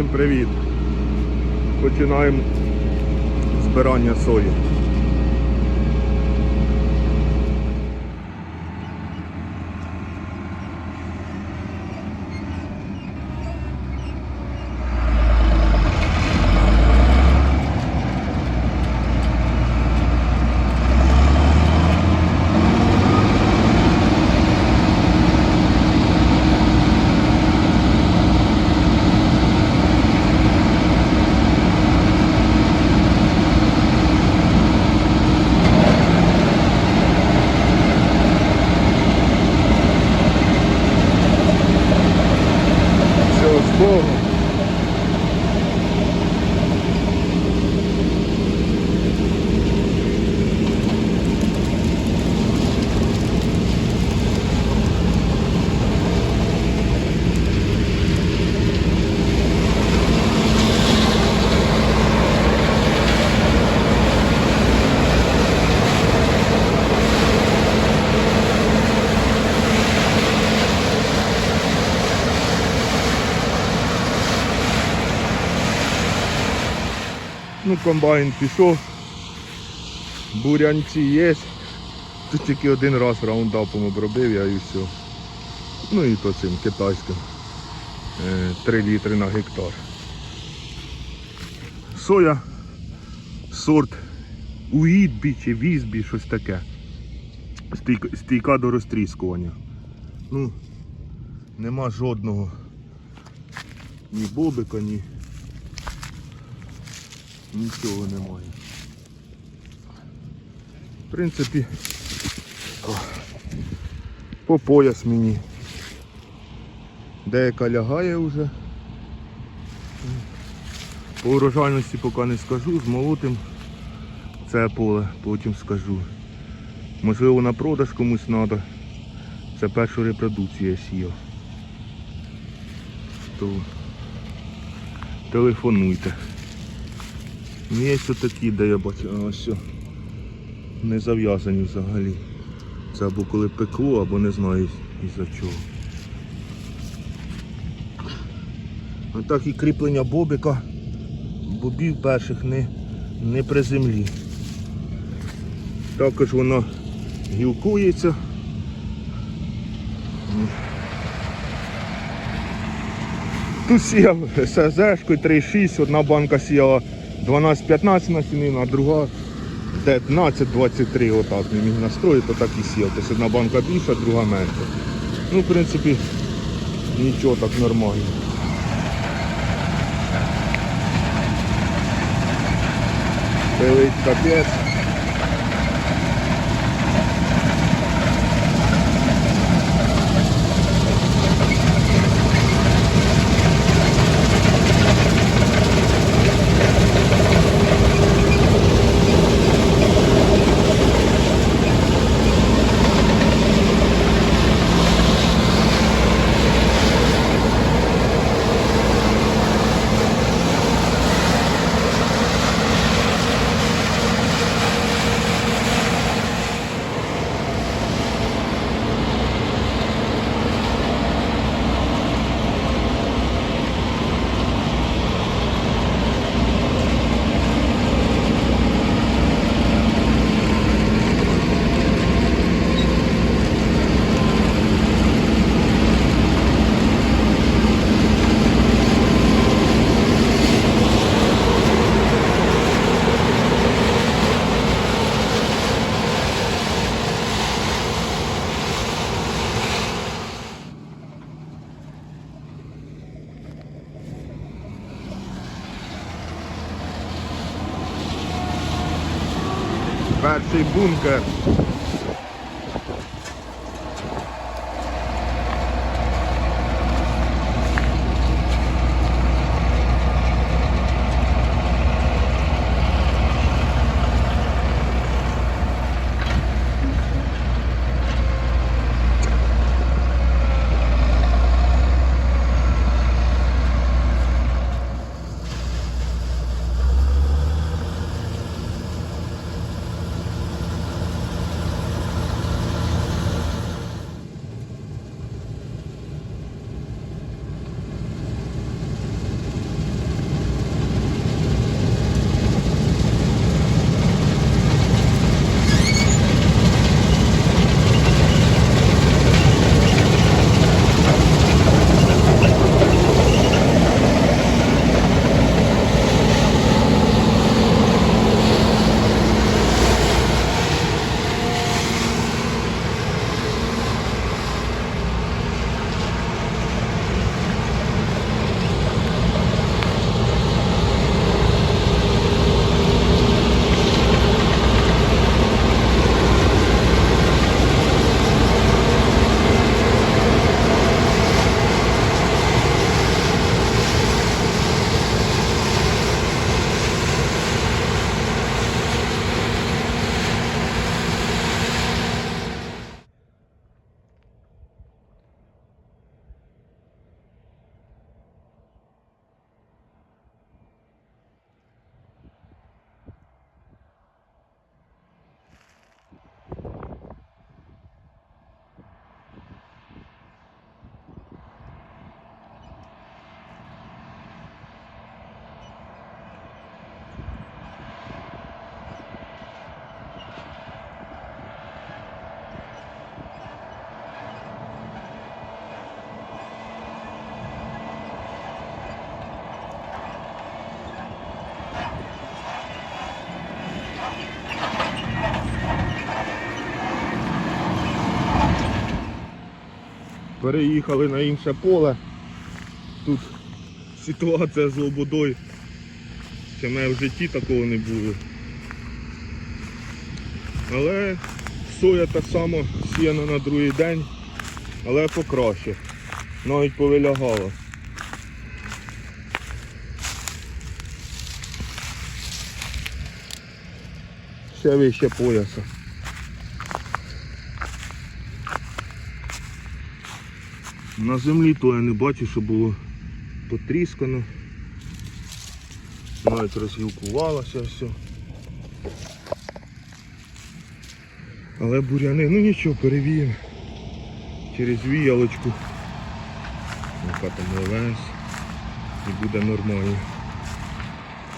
Всім привіт! Починаємо збирання сої. Все, Ну, комбайн пішов. Бурянці є. Тут тільки один раз раундапом обробив я і все. Ну і то цим китайським. 3 літри на гектар. Соя, сорт Уїдбі чи Візбі, щось таке. Стійка, стійка до розтріскування. Ну, нема жодного ні бобика, ні Нічого немає. В принципі, о, по пояс мені. Деяка лягає вже. По урожайності поки не скажу, з молотим це поле, потім скажу. Можливо на продаж комусь треба. Це першу репродукцію я сіяв. То телефонуйте. Ну, Є такі, де я бачу, ось все. Не зав'язані взагалі. Це або коли пекло, або не знаю із-за чого. А так і кріплення бобика, бобів перших не, не при землі. Також воно гілкується. Тут сіяв СЗшкою 3,6, одна банка сіяла 12-15 на сінину, а друга 15-23 отак міг настроїти, то так і сів. Тобто одна банка більша, друга менша. Ну, в принципі, нічого так нормально. Пилить капець. Перший бункер. Переїхали на інше поле. Тут ситуація з лободою. Ще мене в житті такого не було. Але соя так само сіяна на другий день, але покраще. Навіть повилягала. Ще вище пояса. На землі то я не бачу, що було потріскано. Навіть розгілкувалося все. Але буряни, ну нічого, перевіємо через віялочку. Яка там левес. І буде нормально.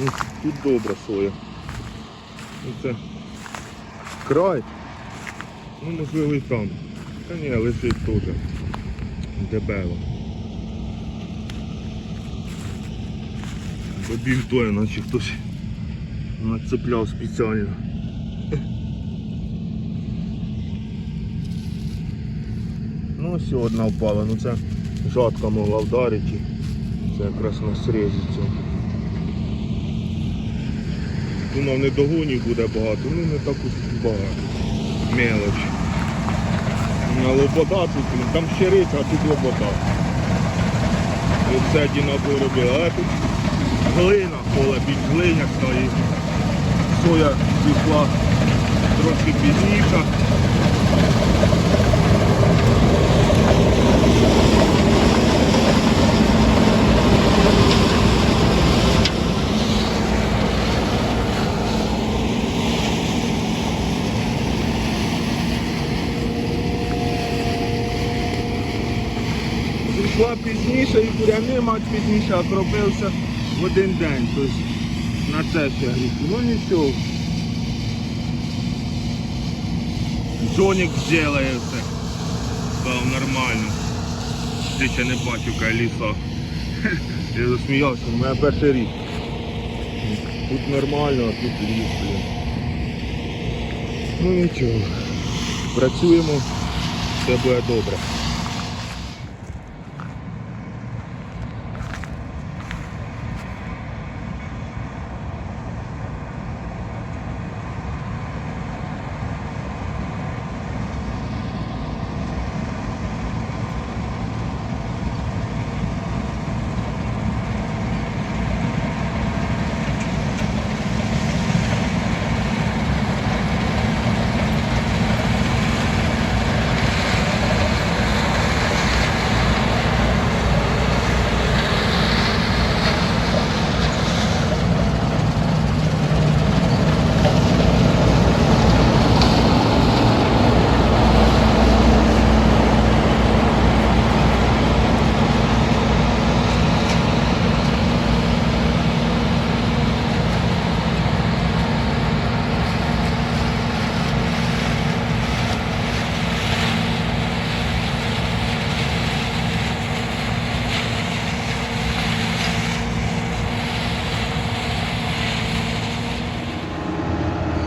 Ну, тут добра соя. Ну, це край. Ну можливо і там. Та ні, лежить теж. Дебело. Бобів той, наче хтось нацепляв спеціально. Ну ось одна впала, ну це жатка могла вдарити. Це якраз на срезі цього. Думав не догонів буде багато, ну не так уж багато. Мелоч. Лобода тут, там там щириця, а тут лобода. Все одинаково робили. Але тут глина, поле під глиня стоїть. соя пішла трошки пізніше. Пішла пізніше і буряни мать пізніше, а кропився в один день. Тобто на це ще гріх. Ну нічого. Джонік зробить все. Став нормально. Ти ще не бачив, яка ліса. Я засміявся, у мене перший рік. Тут нормально, а тут ліс, блін. Ну нічого. Працюємо, все буде добре.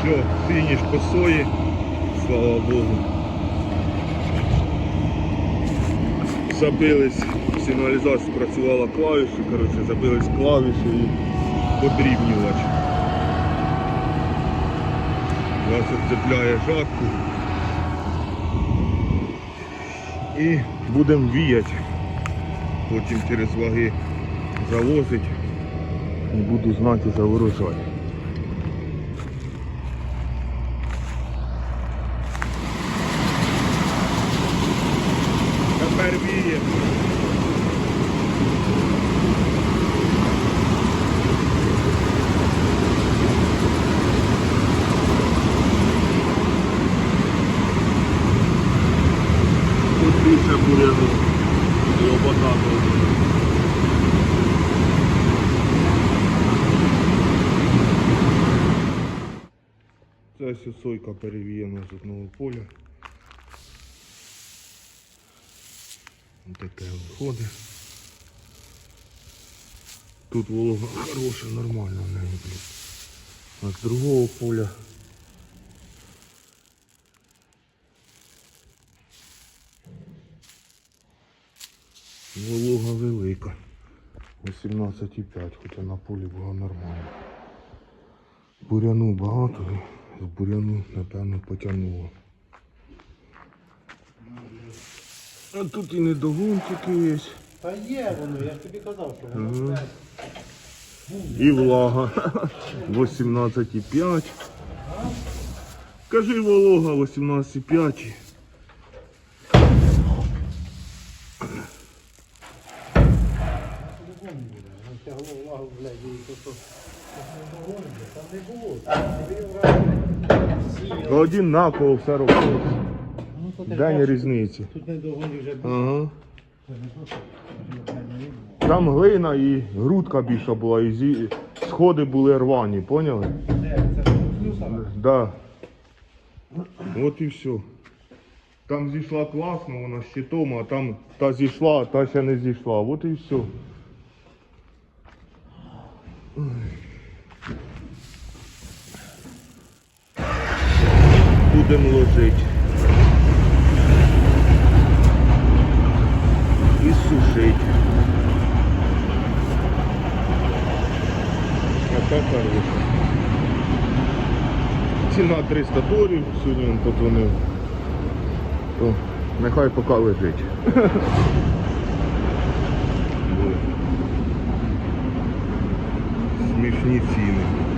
Все, фініш по сої, слава Богу. Забились, сигналізація спрацювала клавіші, коротше, забились клавіші і подрібнювач. Вас цепляє жатку. І будемо віяти. Потім через ваги завозить і буду знати за. Більше буряну. Обота тут. Це ось сойка перевіяна з одного поля. Таке виходить. Тут волога хороша, блін. А з другого поля. Волога велика. 18,5, хоча на полі було нормально. Буряну багато, з буряну, напевно, потягнуло. А тут і недогончики є. Та є воно, я ж тобі казав, що воно Ага. все. І влага 18,5. Кажи волога 18,5. По-любому буде. Воно тягло влагу, блядь, і то, там не було. Сіяв. Одинаково все робилось. Ну, День різниці. Тут не догонів вже було. Ага. Там глина і грудка більша була, і зі... сходи були рвані, поняли? Де? Це плюса? Да. От і все. Там зійшла класно, вона з щитом, а там та зійшла, а та ще не зійшла. От і все. Будемо ложити. І сушити. А так. Ціна 300 доларів, сьогодні він подзвонив. Нехай поки лежить. Смішні ціни.